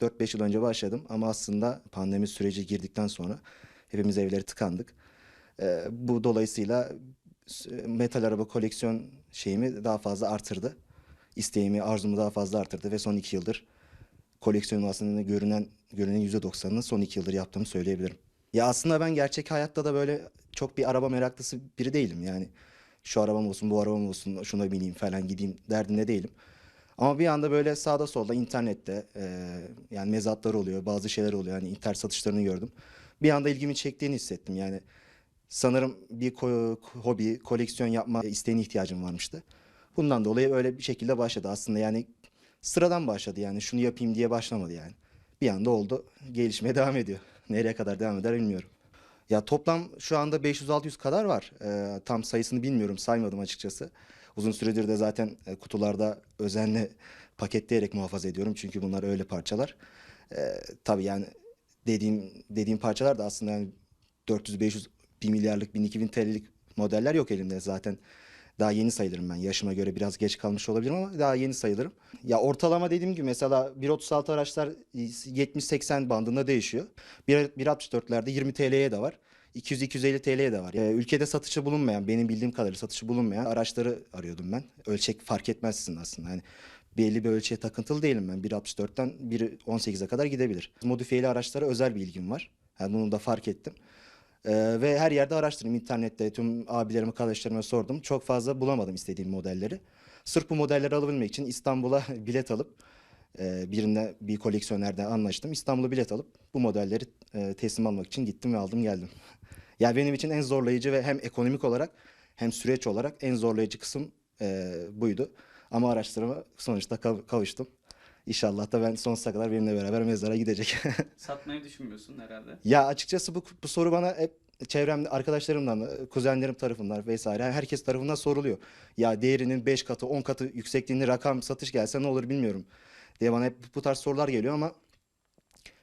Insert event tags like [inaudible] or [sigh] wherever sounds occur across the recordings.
4-5 yıl önce başladım ama aslında pandemi süreci girdikten sonra hepimiz evleri tıkandık. Ee, bu dolayısıyla metal araba koleksiyon şeyimi daha fazla artırdı. İsteğimi, arzumu daha fazla artırdı ve son iki yıldır koleksiyonum aslında görünen görünen %90'ını son iki yıldır yaptığımı söyleyebilirim. Ya aslında ben gerçek hayatta da böyle çok bir araba meraklısı biri değilim yani. Şu arabam olsun, bu arabam olsun, şuna bineyim falan gideyim derdinde değilim. Ama bir anda böyle sağda solda internette e, yani mezatlar oluyor, bazı şeyler oluyor. Yani internet satışlarını gördüm. Bir anda ilgimi çektiğini hissettim. Yani sanırım bir ko- hobi, koleksiyon yapma isteğine ihtiyacım varmıştı. Bundan dolayı öyle bir şekilde başladı. Aslında yani sıradan başladı yani şunu yapayım diye başlamadı yani. Bir anda oldu, gelişmeye [laughs] devam ediyor. Nereye kadar devam eder bilmiyorum. Ya toplam şu anda 500-600 kadar var. Ee, tam sayısını bilmiyorum, saymadım açıkçası. Uzun süredir de zaten e, kutularda özenle paketleyerek muhafaza ediyorum. Çünkü bunlar öyle parçalar. Ee, tabii yani dediğim dediğim parçalar da aslında yani 400-500, 1 milyarlık, 1000-2000 TL'lik modeller yok elimde zaten. Daha yeni sayılırım ben. Yaşıma göre biraz geç kalmış olabilirim ama daha yeni sayılırım. Ya ortalama dediğim gibi mesela 1.36 araçlar 70-80 bandında değişiyor. 1.64'lerde 20 TL'ye de var. 200-250 TL'ye de var. Ee, ülkede satışı bulunmayan, benim bildiğim kadarıyla satışı bulunmayan araçları arıyordum ben. Ölçek fark etmezsin aslında. Hani belli bir ölçüye takıntılı değilim ben. 1.64'ten 1.18'e kadar gidebilir. Modifiyeli araçlara özel bir ilgim var. Yani bunu da fark ettim. Ee, ve her yerde araştırdım. internette tüm abilerime, kardeşlerime sordum. Çok fazla bulamadım istediğim modelleri. Sırf bu modelleri alabilmek için İstanbul'a [laughs] bilet alıp e, birine bir koleksiyonerden anlaştım. İstanbul'a bilet alıp bu modelleri e, teslim almak için gittim ve aldım geldim. [laughs] yani benim için en zorlayıcı ve hem ekonomik olarak hem süreç olarak en zorlayıcı kısım e, buydu. Ama araçlarıma sonuçta kav- kavuştum. İnşallah da ben sonsuza kadar benimle beraber mezara gidecek. [laughs] Satmayı düşünmüyorsun herhalde. Ya açıkçası bu, bu soru bana hep çevremde arkadaşlarımdan, kuzenlerim tarafından vesaire herkes tarafından soruluyor. Ya değerinin 5 katı, 10 katı yüksekliğinde rakam satış gelse ne olur bilmiyorum diye bana hep bu tarz sorular geliyor ama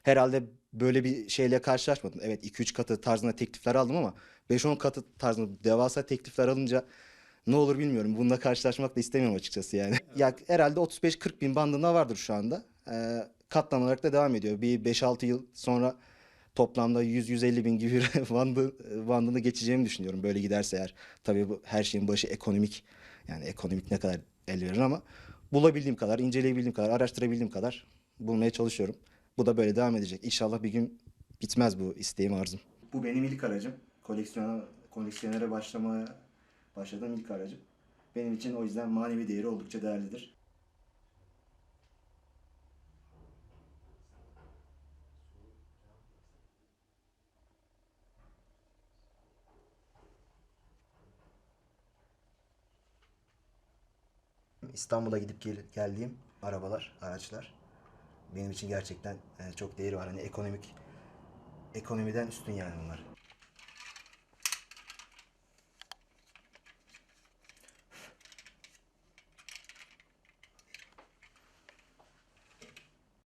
herhalde böyle bir şeyle karşılaşmadım. Evet 2-3 katı tarzında teklifler aldım ama 5-10 katı tarzında devasa teklifler alınca ne olur bilmiyorum. Bununla karşılaşmak da istemiyorum açıkçası yani. Ya herhalde 35-40 bin bandında vardır şu anda. Ee, katlanarak da devam ediyor. Bir 5-6 yıl sonra toplamda 100-150 bin gibi [laughs] bandı, bandını geçeceğimi düşünüyorum böyle giderse eğer. Tabii bu her şeyin başı ekonomik. Yani ekonomik ne kadar el verir ama bulabildiğim kadar, inceleyebildiğim kadar, araştırabildiğim kadar bulmaya çalışıyorum. Bu da böyle devam edecek. İnşallah bir gün bitmez bu isteğim arzum. Bu benim ilk aracım. Koleksiyona, koleksiyonere başlamaya başladığım ilk aracım. Benim için o yüzden manevi değeri oldukça değerlidir. İstanbul'a gidip gel- geldiğim arabalar, araçlar benim için gerçekten e, çok değeri var. Hani ekonomik ekonomiden üstün yani bunlar.